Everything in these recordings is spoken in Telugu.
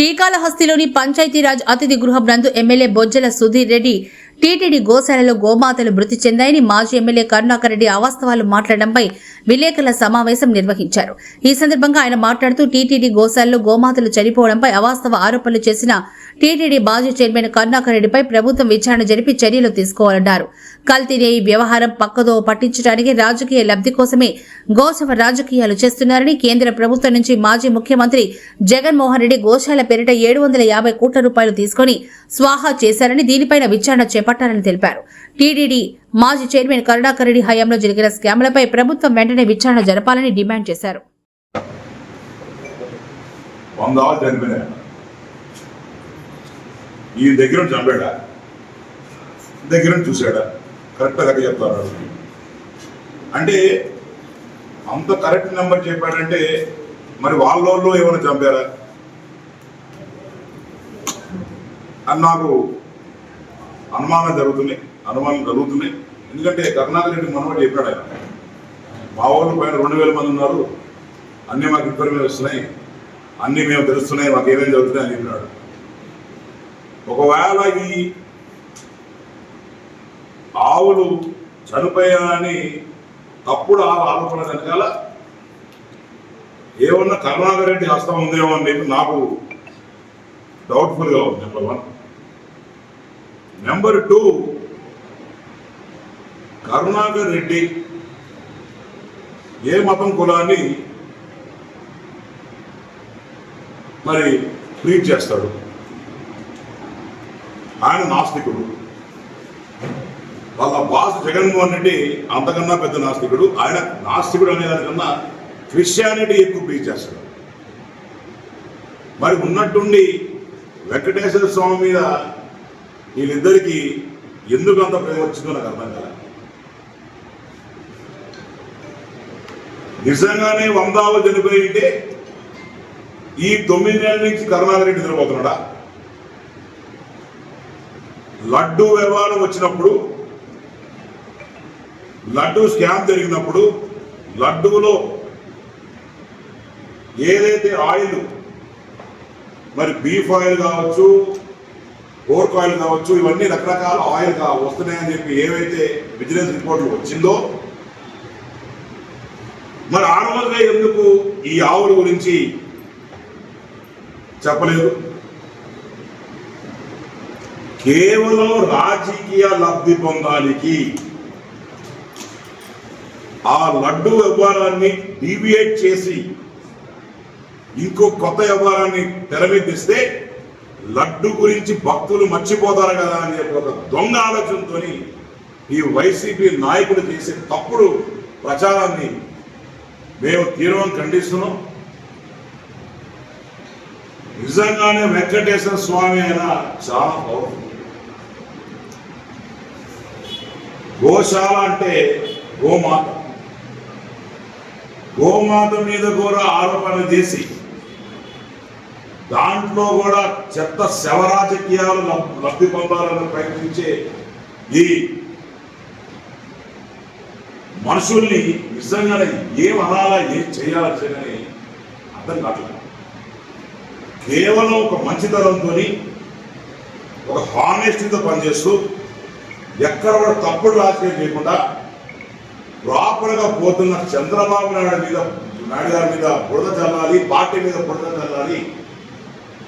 శ్రీకాళహస్తిలోని పంచాయతీరాజ్ అతిథి గృహం నందు ఎమ్మెల్యే బొజ్జల సుధీర్ రెడ్డి టీటీడీ గోశాలలో గోమాతలు మృతి చెందాయని మాజీ ఎమ్మెల్యే కరుణాకర్ రెడ్డి అవాస్తవాలు మాట్లాడడంపై విలేకరుల సమావేశం నిర్వహించారు. ఈ సందర్భంగా ఆయన మాట్లాడుతూ టీటీడీ గోశాలలో గోమాతలు చనిపోవడంపై అవాస్తవ ఆరోపణలు చేసిన టీటీడీ మాజీ చైర్మన్ కరుణాకర్ రెడ్డిపై ప్రభుత్వం విచారణ జరిపి చర్యలు తీసుకోవాలన్నారు. కల్తీనే ఈ వ్యవహారం పక్కదో పట్టించడానికి రాజకీయ లబ్ధి కోసమే గోసవ రాజకీయాలు చేస్తున్నారని కేంద్ర ప్రభుత్వం నుంచి మాజీ ముఖ్యమంత్రి జగన్మోహన్ రెడ్డి గోశాల పేరిట ఏడు వందల యాభై కోట్ల రూపాయలు తీసుకుని స్వాహా చేశారని దీనిపైన విచారణ చేపట్టాలని తెలిపారు. టీడీడీ మాజీ చైర్మన్ కరుణాకర్ రెడ్డి హయాంలో జరిగిన స్కామ్లపై ప్రభుత్వం వెంటనే విచారణ జరపాలని డిమాండ్ చేశారు. ఈ దగ్గర చంపాడా? దగ్గర చూశాడా? కరెక్ట్ లెక్క చెప్తారు అంటే అంత కరెక్ట్ నెంబర్ చెప్పాడంటే మరి వాళ్ళు ఏమైనా చంపారా? అని నాకు అనుమానం జరుగుతున్నాయి అనుమానం కలుగుతున్నాయి. ఎందుకంటే కరుణాకర్ రెడ్డి మనవాడు చెప్పాడు ఆయన. మా వాళ్ళు పైన రెండు వేల మంది ఉన్నారు అన్నీ మాకు ఇన్ఫర్మేషన్ వస్తున్నాయి అన్నీ మేము తెలుస్తున్నాయి మాకు ఏమేమి జరుగుతున్నాయి అని చెప్పినాడు ఒకవేళ ఈ ఆవులు చనిపోయాయని తప్పుడు ఆ ఆరోపణ వెనకాల ఏమన్నా కరుణాకర్ రెడ్డి హస్తం ఉందేమో అని చెప్పి నాకు డౌట్ఫుల్గా ఉంది number one number two Karunakar Reddy ఏ మతం కులాన్ని మరి ట్రీట్ చేస్తాడు? ఆయన నాస్తికుడు. వాళ్ళ బాస్ జగన్మోహన్ రెడ్డి అంతకన్నా పెద్ద నాస్తికుడు. ఆయన నాస్తికుడు అనే దానికన్నా క్రిస్టియానిటీ ఎక్కువ ప్రీచ్ చేస్తాడు. మరి ఉన్నట్టుండి వెంకటేశ్వర స్వామి మీద వీళ్ళిద్దరికి ఎందుకు అంత ప్రేమ వచ్చిందో నాకు అర్థం కదా నిజంగానే వందావ చనిపోయి ఉంటే ఈ తొమ్మిది నెలల నుంచి కరుణాకర్ రెడ్డి నిద్రపోతున్నాడా? లడ్డు వ్యవహారం వచ్చినప్పుడు లడ్డు స్కామ్ జరిగినప్పుడు లడ్డూలో ఏదైతే ఆయిల్ మరి బీఫ్ ఆయిల్ కావచ్చు పోర్క్ ఆయిల్ కావచ్చు ఇవన్నీ రకరకాల ఆయిల్ కా వస్తున్నాయని చెప్పి ఏవైతే బిజినెస్ రిపోర్ట్లు వచ్చిందో మరి ఆ రోజునే ఎందుకు ఈ ఆవుల గురించి చెప్పలేదు? కేవలం రాజకీయ లబ్ధి పొందాలికి ఆ లడ్డు వ్యవహారాన్ని డీవియేట్ చేసి ఇంకో కొత్త వ్యవహారాన్ని తెరవేదిస్తే లడ్డు గురించి భక్తులు మర్చిపోతారు కదా అని చెప్పి ఒక దొంగ ఆలోచనతో ఈ వైసీపీ నాయకులు చేసే తప్పుడు ప్రచారాన్ని మేము తీవ్రం ఖండిస్తున్నాం. నిజంగానే వెంకటేశ్వర స్వామి అయినా చాలా పవర్ఫుల్. గోశాల అంటే గోమాత. గోమాత మీద కూడా ఆరోపణ చేసి దాంట్లో కూడా చెత్త శవరాజకీయాలు లబ్- లబ్ధి పొందాలని ప్రయత్నించే ఈ మనుషుల్ని నిజంగానే ఏం అనాలా ఏం చేయాల్సిందని అర్థం కావట్లేదు. కేవలం ఒక మంచితనంతో ఒక హానెస్టీతో పనిచేస్తూ ఎక్కడ కూడా తప్పుడు రాజకీయం చేయకుండా ప్రాపర్గా పోతున్న చంద్రబాబు నాయుడు మీద నాయుడు గారి మీద బురద చల్లాలి పార్టీ మీద బురద చల్లాలి.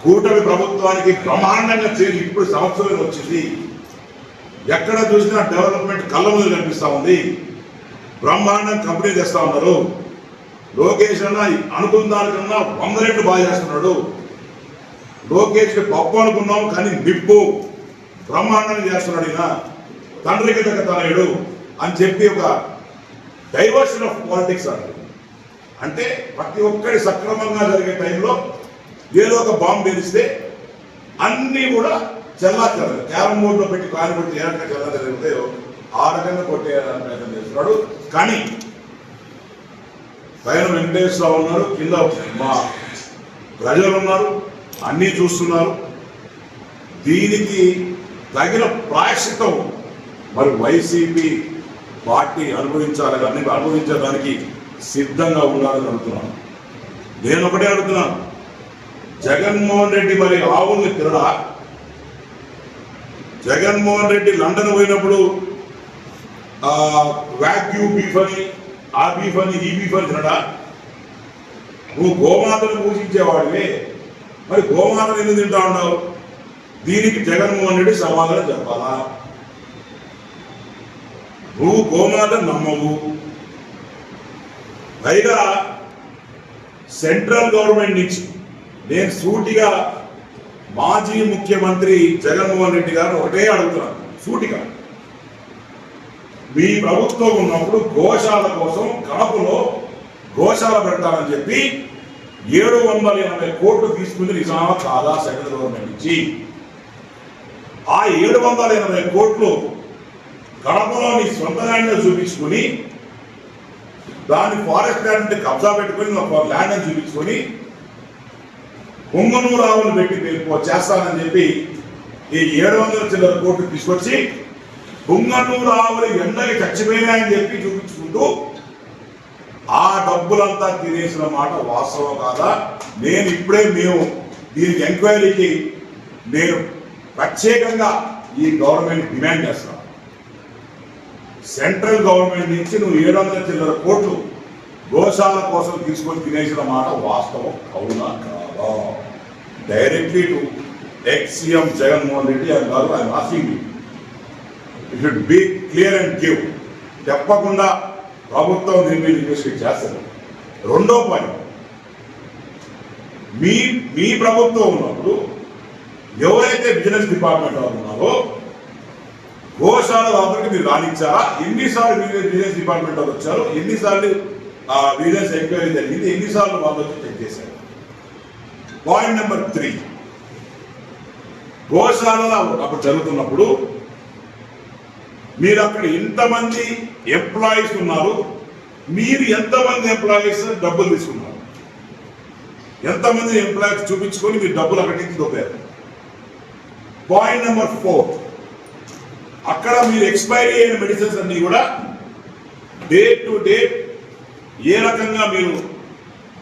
కూటమి ప్రభుత్వానికి బ్రహ్మాండంగా చేసి ఇప్పుడు సంవత్సరం వచ్చింది. ఎక్కడ చూసినా డెవలప్మెంట్ కళ్ళ ముందు కనిపిస్తూ ఉంది. బ్రహ్మాండం కంపెనీ తెస్తా ఉన్నారు. లోకేష్ అన్న అనుకున్న దానికన్నా వంద రెట్లు బాగా చేస్తున్నాడు. లోకేష్ పప్పు అనుకున్నాం కానీ నిప్పు. బ్రహ్మాండం చేస్తున్నాడు ఈయన. తండ్రికి దగ్గర తనయుడు అని చెప్పి ఒక డైవర్షన్ ఆఫ్ పాలిటిక్స్ అంటారు అంటే ప్రతి ఒక్కరి సక్రమంగా జరిగే టైంలో ఏదో ఒక బాంబు పేలిస్తే అన్నీ కూడా చెల్లా చెల్లదు క్యారం బోర్డులో పెట్టి కాలు పెట్టి ఏ రకంగా చెల్లా జరుగుతాయో ఆ రకంగా కొట్టేయాలని ప్రయత్నం చేస్తున్నాడు. కానీ పైన వెంకటేశ్వరరావు ఉన్నారు కింద మా ప్రజలు ఉన్నారు అన్నీ చూస్తున్నారు. దీనికి తగిన ప్రాయశ్చితం మరి వైసీపీ పార్టీ అనుభవించాలి కానీ అనుభవించడానికి సిద్ధంగా ఉండాలని అడుగుతున్నాను నేను ఒకటే అడుగుతున్నాను జగన్మోహన్ రెడ్డి మరి ఆవుల్ని తినడా? జగన్మోహన్ రెడ్డి లండన్ పోయినప్పుడు వాక్యూ బీఫ్ అని ఆ బీఫ్ అని ఈ బీఫ్ అని తినడా? నువ్వు గోమాతను పూజించేవాడివే మరి గోమాతను ఎందుకు తింటా ఉన్నావు? దీనికి జగన్మోహన్ రెడ్డి సమాధానం చెప్పాలా? నువ్వు గోమాత నమ్మవు. పైగా సెంట్రల్ గవర్నమెంట్ నుంచి నేను సూటిగా మాజీ ముఖ్యమంత్రి జగన్మోహన్ రెడ్డి గారు ఒకటే అడుగుతున్నాను సూటిగా. మీ ప్రభుత్వం ఉన్నప్పుడు గోశాల కోసం కడపలో గోశాల పెట్టాలని చెప్పి ఏడు వందల ఎనభై కోట్లు తీసుకుంది నిజామా కాదా సెంట్రల్ గవర్నమెంట్ నుంచి. ఆ ఏడు వందల ఎనభై కోట్లు కడపలో నీ సొంత ల్యాండ్ చూపించుకుని దాన్ని ఫారెస్ట్ ల్యాండ్ కబ్జా పెట్టుకుని ఒక ల్యాండ్ అని చూపించుకొని పొంగనూరు ఆవులు పెట్టి చేస్తానని చెప్పి ఈ ఏడు వందల చిల్లర కోట్లు తీసుకొచ్చి పొంగనూరు ఆవులు ఎండకి చచ్చిపోయినాయని చెప్పి చూపించుకుంటూ ఆ డబ్బులంతా తినేసిన మాట వాస్తవం కాదా? నేను ఇప్పుడే మేము దీనికి ఎంక్వైరీకి నేను ప్రత్యేకంగా ఈ గవర్నమెంట్ డిమాండ్ చేస్తాను. సెంట్రల్ గవర్నమెంట్ నుంచి నువ్వు ఏడు వందల చిల్లర కోట్లు గోశాల కోసం తీసుకొని తినేసిన మాట వాస్తవం అవునా కాదా? Directly to ex CM Jaganmohan Reddy అని కాదు I'm asking should be clear and give చెప్పకుండా ప్రభుత్వం దీని మీద ఇన్వెస్టిగేట్ చేస్తారు రెండో పాయింట్ మీ మీ ప్రభుత్వం ఉన్నప్పుడు ఎవరైతే బిజినెస్ డిపార్ట్మెంట్ వాళ్ళు ఉన్నారో ఓషాల లోపలికి మీరు రాణించారా ఎన్నిసార్లు బిజినెస్ బిజినెస్ డిపార్ట్మెంట్ వాళ్ళు వచ్చారు? ఎన్నిసార్లు ఆ బిజినెస్ ఎంక్వైరీ జరిగింది? ఎన్నిసార్లు వాళ్ళు చెక్ చేశారు? పాయింట్ నెంబర్ త్రీ గోశాలలో అప్పుడు జరుగుతున్నప్పుడు మీరు అక్కడ ఇంతమంది ఎంప్లాయీస్ ఉన్నారు? మీరు ఎంతమంది ఎంప్లాయీస్ డబ్బులు తీసుకున్నారు? ఎంతమంది ఎంప్లాయీస్ చూపించుకొని మీరు డబ్బులు అక్కడి నుంచి దొబ్బారు? పాయింట్ నెంబర్ ఫోర్ అక్కడ మీరు ఎక్స్పైరీ అయిన మెడిసిన్స్ అన్ని కూడా డే టు డే ఏ రకంగా మీరు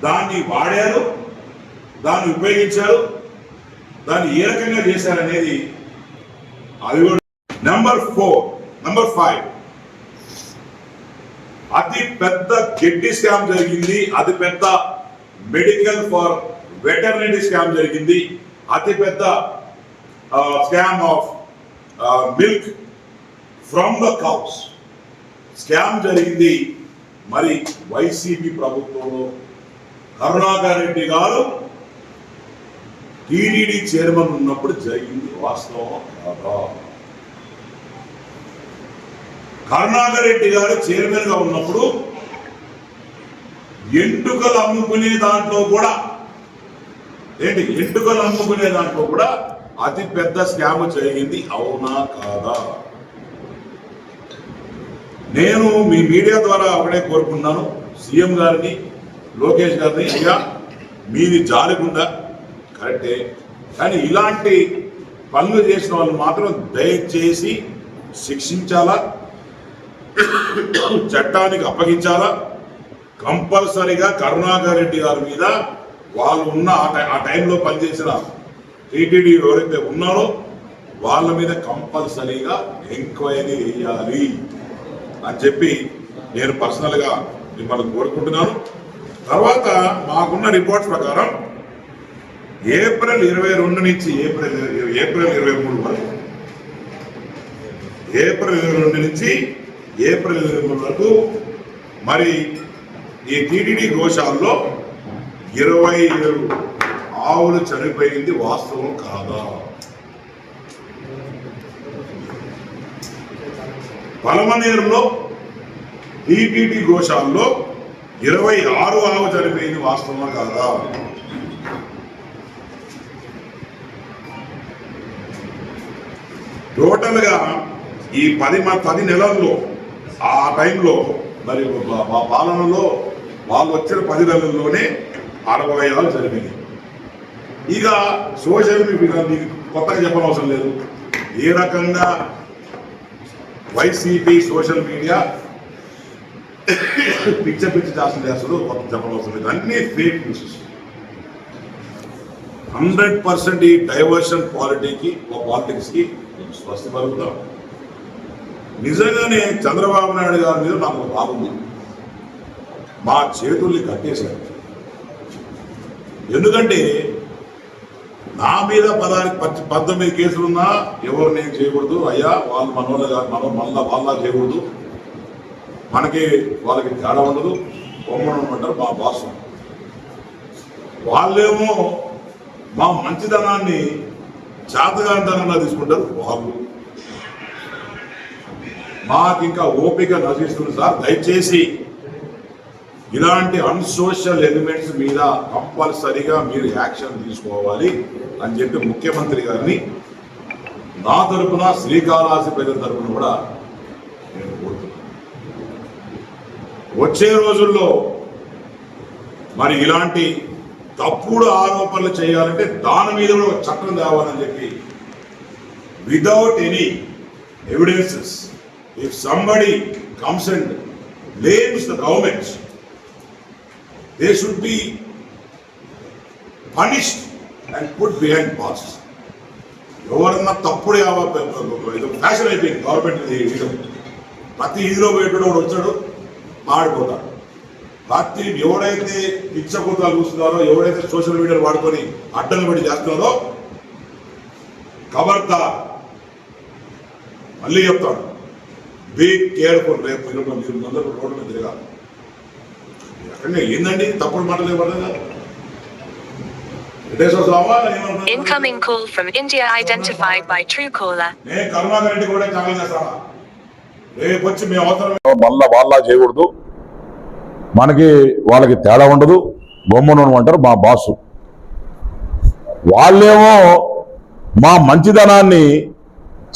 దాన్ని వాడారు దాన్ని ఉపయోగించారు దాన్ని ఏ రకంగా చేశారనేది అది కూడా నెంబర్ ఫోర్ నెంబర్ ఫైవ్. అతి పెద్ద కిడ్నీ స్కామ్ జరిగింది అతి పెద్ద మెడికల్ ఫర్ వెటర్నరీ స్కామ్ జరిగింది అతి పెద్ద scam of milk from the cows scam జరిగింది. మరి వైసీపీ ప్రభుత్వంలో కరుణాకర్ రెడ్డి గారు టీడీడీ చైర్మన్ ఉన్నప్పుడు జరిగింది వాస్తవం కాదా? కరుణాకర్ రెడ్డి గారు చైర్మన్గా ఉన్నప్పుడు ఎంటుకలు అమ్ముకునే దాంట్లో కూడా ఏంటి? ఎంటుకలు అమ్ముకునే దాంట్లో కూడా అతి పెద్ద స్కామ్ జరిగింది. అవునా కాదా? నేను మీ మీడియా ద్వారా ఒకటే కోరుకున్నాను సీఎం గారిని లోకేష్ గారిని అయ్యా మీది జాలిగుందా కరెక్టే. కానీ ఇలాంటి పనులు చేసిన వాళ్ళు మాత్రం దయచేసి శిక్షించాలా? చట్టానికి అప్పగించాలా? కంపల్సరిగా కరుణాకర్ రెడ్డి గారి మీద వాళ్ళు ఉన్న ఆ టై- ఆ టైంలో పనిచేసిన టీటీడీ ఎవరైతే ఉన్నారో వాళ్ళ మీద కంపల్సరీగా ఎంక్వైరీ వేయాలి అని చెప్పి నేను పర్సనల్గా మిమ్మల్ని కోరుకుంటున్నాను. తర్వాత మాకున్న రిపోర్ట్స్ ప్రకారం ఏప్రిల్ ఇరవై రెండు నుంచి ఏప్రిల్ ఏప్రిల్ ఇరవై మూడు వరకు ఏప్రిల్ ఇరవై రెండు నుంచి ఏప్రిల్ ఇరవై మూడు వరకు మరి ఈ టీటీడీ గోశాలలో ఇరవై ఏడు ఆవులు చనిపోయింది వాస్తవం కాదా? పలమనేరులో టీటీడీ గోశాలలో ఇరవై ఆరు ఆవు చనిపోయింది వాస్తవం కాదా? టోటల్గా ఈ పది పది నెలల్లో ఆ టైంలో మరి మా పాలనలో వాళ్ళు వచ్చిన పది నెలల్లోనే అరవై ఆరు చనిపోయింది ఇక సోషల్ మీడియా మీకు కొత్తగా చెప్పనవసరం లేదు. ఏ రకంగా వైసీపీ సోషల్ మీడియా పిచ్చ పిచ్చి దాసులు అసలు కొత్త చెప్పవలసిన లేదు ఫేక్ న్యూస్ హండ్రెడ్ పర్సెంట్ ఈ డైవర్షన్ పాలిటీకి పాలిటిక్స్కి స్వస్తి పలుకుతాం నిజంగానే చంద్రబాబు నాయుడు గారి మీద నాకు బాగుంది మా చేతుల్ని కట్టేశారు. ఎందుకంటే నా మీద పదానికి పచ్చి పద్దెనిమిది కేసులున్నా ఎవరు నేను చేయకూడదు. అయ్యా వాళ్ళు మన వాళ్ళు మన మళ్ళా వాళ్ళ చేయకూడదు. మనకి వాళ్ళకి తేడా ఉండదు. బొమ్మను అంటారు మా భాష వాళ్ళేమో మా మంచిదనాన్ని చేతగాంతనంగా తీసుకుంటారు వాళ్ళు మాకు ఇంకా ఓపిక నశిస్తుంది సార్. దయచేసి ఇలాంటి అన్సోషల్ ఎలిమెంట్స్ మీద కంపల్సరిగా మీరు యాక్షన్ తీసుకోవాలి అని చెప్పి ముఖ్యమంత్రి గారిని నా తరపున శ్రీకాళహస్తి ప్రజల తరఫున కూడా నేను కోరుతున్నాను. వచ్చే రోజుల్లో మరి ఇలాంటి తప్పుడు ఆరోపణలు చేయాలంటే దాని మీద కూడా ఒక చట్టం తేవాలని చెప్పి without any evidences if somebody comes and blames the governments they should be punished and put behind bars. ఎవరన్నా తప్పుడు ఇది ఫ్యాషన్ అయిపోయింది గవర్నమెంట్ ప్రతి ఇదిలో పోయేటోడు ఒకడు వచ్చాడు మాడిపోతాడు. ప్రతి ఎవడైతే పిచ్చకూతాలు చూస్తున్నారో ఎవడైతే సోషల్ మీడియాలో వాడుకొని అడ్డలు పడి చేస్తున్నారో కబర్దా మళ్ళీ చెప్తాడు బీ కేర్ఫుల్ రేపు మీరు అందరూ రోడ్డు మీద తిరగాలి. ఏందండి? తప్పుడు మాటలు ఏమంటున్నారు? Incoming call from India identified by మేము అవసరం మళ్ళా వాళ్ళ చేయకూడదు. మనకి వాళ్ళకి తేడా ఉండదు. బొమ్మను అంటారు మా బాసు. వాళ్ళేమో మా మంచితనాన్ని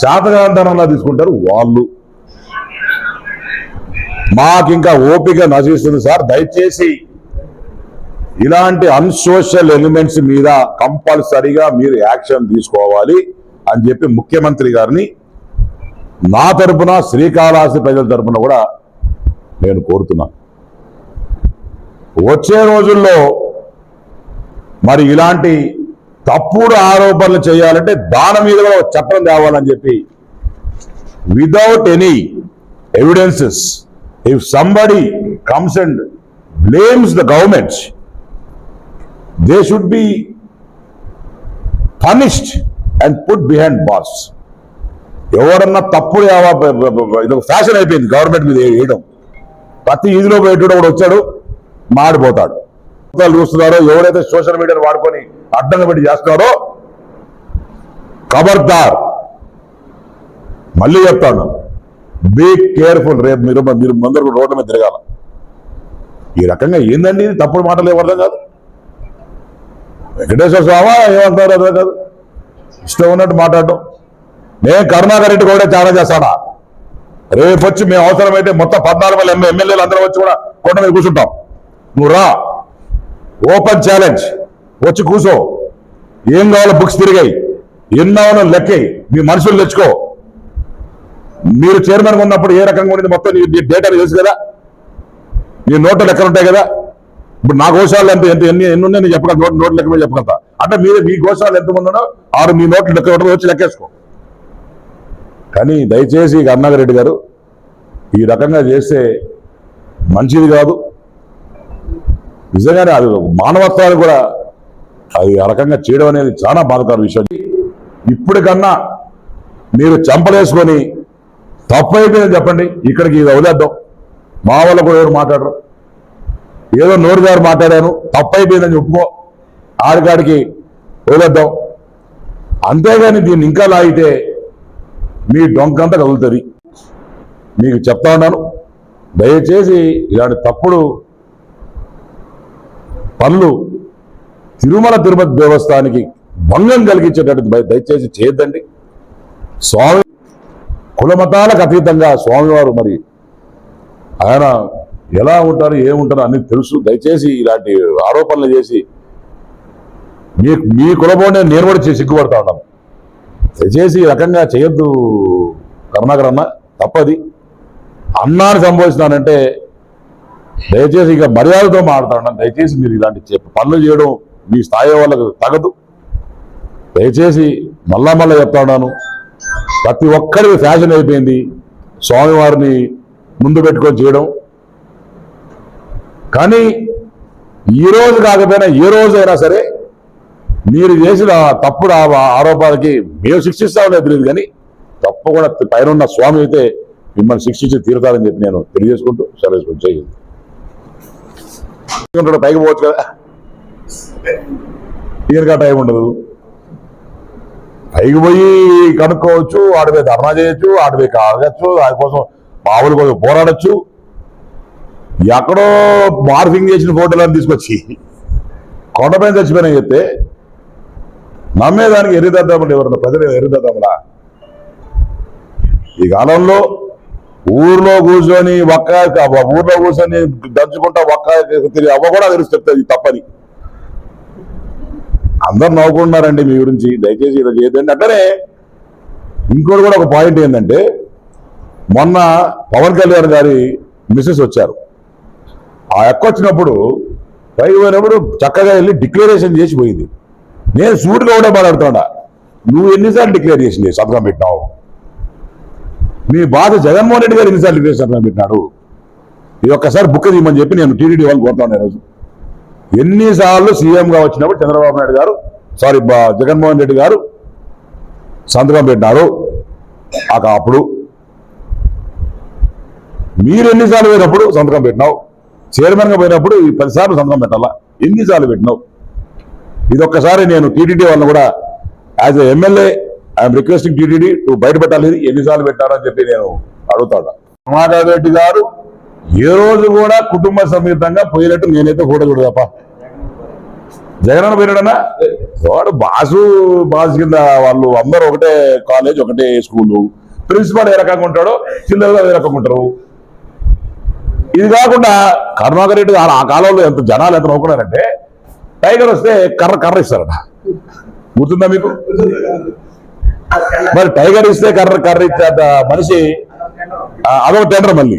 చేతగాంతనంగా తీసుకుంటారు వాళ్ళు. మాకు ఇంకా ఓపిక నశిస్తుంది సార్. దయచేసి ఇలాంటి అన్సోషల్ ఎలిమెంట్స్ మీద కంపల్సరిగా మీరు యాక్షన్ తీసుకోవాలి అని చెప్పి ముఖ్యమంత్రి గారిని నా తరపున శ్రీకాళహస్తి ప్రజల తరపున కూడా నేను కోరుతున్నాను వచ్చే రోజుల్లో మరి ఇలాంటి తప్పుడు ఆరోపణలు చేయాలంటే దాని మీద కూడా చట్టం తేవాలని చెప్పి without any evidences if somebody comes and blames the government they should be punished and put behind bars ఎవరన్నా తప్పుడు ఇది ఒక ఫ్యాషన్ అయిపోయింది గవర్నమెంట్ మీద వేయడం. ప్రతి ఈదిలో పోయేటోడు కూడా వచ్చాడు మాడిపోతాడు. చూస్తున్నారో ఎవరైతే సోషల్ మీడియాను వాడుకొని అడ్డంగా పెట్టి చేస్తున్నారో ఖబర్దార్ మళ్ళీ చెప్తాను. బీ కేర్ఫుల్ రేపు మీరు మీరు ముందరకు రోడ్డు మీద తిరగాల. ఈ రకంగా ఏందండి ఇది? తప్పుడు మాటలు ఏమర్థం కాదు? వెంకటేశ్వర స్వామి ఏమంటారు అర్థం కాదు? ఇష్టం ఉన్నట్టు మాట్లాడటం. నేను కరుణాకర్ రెడ్డి కూడా చాలా చేస్తాడా? రేపు వచ్చి మేము అవసరమైతే మొత్తం పద్నాలుగు వేల ఎమ్మె- ఎమ్మెల్యేలు అందరూ వచ్చి కూడా కొండ మీద కూర్చుంటాం. నువ్వు రా. ఓపెన్ ఛాలెంజ్ వచ్చి కూర్చో. ఏం కావాలో బుక్స్ తిరిగాయి. ఎన్నో లెక్కయి. మీ మనుషులు తెచ్చుకో. మీరు చైర్మన్ ఉన్నప్పుడు ఏ రకంగా ఉండేది మొత్తం నీ డేటా తెలుసు కదా? నీ నోట్ల లెక్కలు ఉంటాయి కదా? ఇప్పుడు నా గోశాలు ఎంత ఎంత ఎన్ని ఎన్ని ఉన్నాయో? నేను చెప్పగలను. నోట్ నోట్ల లెక్క మీద చెప్పగలుగుతా. అంటే మీరు మీ గోశాలు ఎంత మంది ఆరు మీ నోట్లు లెక్క వచ్చి లెక్కేసుకో. కానీ దయచేసి కరుణాకర్ రెడ్డి గారు ఈ రకంగా చేస్తే మంచిది కాదు. నిజంగానే అది మానవత్వాన్ని కూడా అది ఆ రకంగా చేయడం అనేది చాలా బాధకర విషయం. ఇప్పటికన్నా మీరు చంపలేసుకొని తప్పు అయిపోయిందని చెప్పండి. ఇక్కడికి ఇది వదిలేద్దాం. మా వాళ్ళు కూడా ఎవరు మాట్లాడరు. ఏదో నోరు గారు మాట్లాడాను. తప్పు అయిపోయిందని ఒప్పుకో ఆడికాడికి వదిలేద్దాం. అంతేగాని దీన్ని ఇంకా లాగితే మీ డొంకంతా కదులుతుంది. మీకు చెప్తా ఉన్నాను. దయచేసి ఇలాంటి తప్పుడు పనులు తిరుమల తిరుపతి దేవస్థానికి భంగం కలిగించేటట్టు దయచేసి చేయొద్దండి. స్వామి కులమతాలకు అతీతంగా స్వామివారు మరి ఆయన ఎలా ఉంటారు ఏముంటారో అన్ని తెలుసు. దయచేసి ఇలాంటి ఆరోపణలు చేసి మీ మీ కులబోనే నేను కూడా చేసి సిగ్గుపడతా ఉన్నాను. దయచేసి ఈ రకంగా చేయొద్దు కరుణాకర్ అన్న తప్పది. అన్నాన్ని సంబోధిస్తున్నానంటే దయచేసి ఇక మర్యాదతో మాట్లాడుతున్నాను దయచేసి మీరు ఇలాంటి పనులు చేయడం మీ స్థాయి వాళ్ళకు తగదు. దయచేసి మళ్ళా మళ్ళీ చెప్తా ఉన్నాను. ప్రతి ఒక్కరికి ఫ్యాషన్ అయిపోయింది. స్వామివారిని ముందు పెట్టుకొని చేయడం. కానీ ఈ రోజు కాకపోయినా ఏ రోజైనా సరే మీరు చేసిన తప్పుడు ఆరోపాలకి మేము శిక్షిస్తామనేది తెలియదు కానీ తప్పకుండా పైన ఉన్న స్వామి అయితే మిమ్మల్ని శిక్షించి తీరుతారని చెప్పి నేను తెలియజేసుకుంటూ సర్వేసుకుంటూ చేయండి పైకి పోవచ్చు కదా. ఈయనకా టైం ఉండదు. పైకి పోయి కనుక్కోవచ్చు ఆడిపై ధర్నా చేయొచ్చు ఆడిపై అడగచ్చు దానికోసం మామూలు కోసం పోరాడచ్చు. ఎక్కడో మార్ఫింగ్ చేసిన ఫోటోలను తీసుకొచ్చి కొండపైన చచ్చిపోయినా చెప్తే నమ్మేదానికి ఎర్రిదద్దాములు ఎవరన్నా ప్రజలు ఎర్రిదద్దాములా ఈ కాలంలో ఊర్లో కూర్చొని ఒక్క ఊర్లో కూర్చొని దంచుకుంటా ఒక్క తిరిగి అవ్వ కూడా తెలుసు చెప్తాది తప్పని. అందరు నవ్వుకుంటున్నారండి మీ గురించి దయచేసి ఇలా చేయదండి అట్లనే ఇంకోటి కూడా ఒక పాయింట్ ఏంటంటే మొన్న పవన్ కళ్యాణ్ గారి మిస్సెస్ వచ్చారు. ఆ ఎక్క వచ్చినప్పుడు పైకి పోయినప్పుడు చక్కగా వెళ్ళి డిక్లరేషన్ చేసి పోయింది. నేను సూటిగా కూడా మాట్లాడుతున్నా. నువ్వు ఎన్నిసార్లు డిక్లేర్ చేసింది సంతకం పెట్టినావు? మీ బాధ జగన్మోహన్ రెడ్డి గారు ఎన్నిసార్లు డిక్లేర్ సంతకం పెట్టినాడు? ఇది ఒక్కసారి బుక్ తీయమని చెప్పి నేను టీడీడీ వాళ్ళు కోరుతాను ఈరోజు. ఎన్నిసార్లు సీఎంగా వచ్చినప్పుడు చంద్రబాబు నాయుడు గారు సారీ బా- జగన్మోహన్ రెడ్డి గారు సంతకం పెట్టినారు. ఆ అప్పుడు మీరు ఎన్నిసార్లు పోయినప్పుడు సంతకం పెట్టినావు? చైర్మన్గా పోయినప్పుడు ఈ పదిసార్లు సంతకం పెట్టాలా? ఎన్నిసార్లు పెట్టినావు? ఇదొక్కసారి నేను టీటీడీ వాళ్ళని కూడా as MLA I'm requesting TTD to బయటపెట్టాలి పెట్టాలి ఎన్నిసార్లు పెట్టారని చెప్పి నేను అడుగుతాడు రమాకాంత్ రెడ్డి గారు ఏ రోజు కూడా కుటుంబ సమేతంగా పోయినట్టు నేనైతే కూడకూడదు చూడదు తప్ప జగన్ అన్న వాడు బాసు బాసు కింద వాళ్ళు అందరూ ఒకటే కాలేజ్ ఒకటే స్కూలు. ప్రిన్సిపాల్ ఏ రకంగా ఉంటాడో పిల్లలు ఏ రకంగా ఉంటారు. ఇది కాకుండా కరుణాకర్ రెడ్డి ఆ కాలంలో ఎంత జనాలు ఎంత నవ్వుకున్నారంటే టైగర్ వస్తే కర్ర కర్ర ఇస్తారట. గుర్తుందా మీకు? మరి టైగర్ ఇస్తే కర్ర కర్ర ఇచ్చే మనిషి అదొక టెండర్ మళ్ళీ.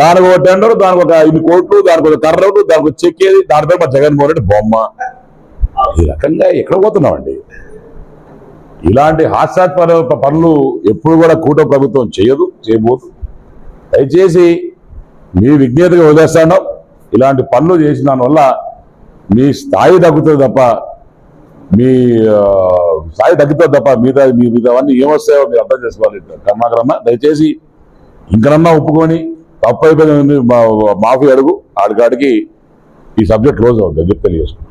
దానికి ఒక టెండర్ దానికి ఒక ఇన్ని కోట్లు దానికి ఒక కర్ర దానికి ఒక చెక్కేది దాని పేరు మా జగన్మోహన్ రెడ్డి బొమ్మ. ఈ రకంగా ఎక్కడ పోతున్నామండి? ఇలాంటి హాస్యాస్పద పనులు ఎప్పుడు కూడా కూట ప్రభుత్వం చేయదు చేయబోదు. దయచేసి మీ విజ్ఞతగా వదిలేస్తాను. ఇలాంటి పనులు చేసిన వల్ల మీ స్థాయి తగ్గుతుంది తప్ప మీ స్థాయి తగ్గుతుంది తప్ప మీద మీ మీద అవన్నీ ఏమొస్తాయో మీరు అర్థం చేసుకోవాలి. కర్మాకరమ్మ దయచేసి ఇంకనన్నా ఒప్పుకొని తప్పు అయిపోయింది మా- మాఫీ అడుగు. ఆడికాడికి ఈ సబ్జెక్ట్ క్లోజ్ అవుతుంది చెప్పి తెలియజేసుకుంటాం.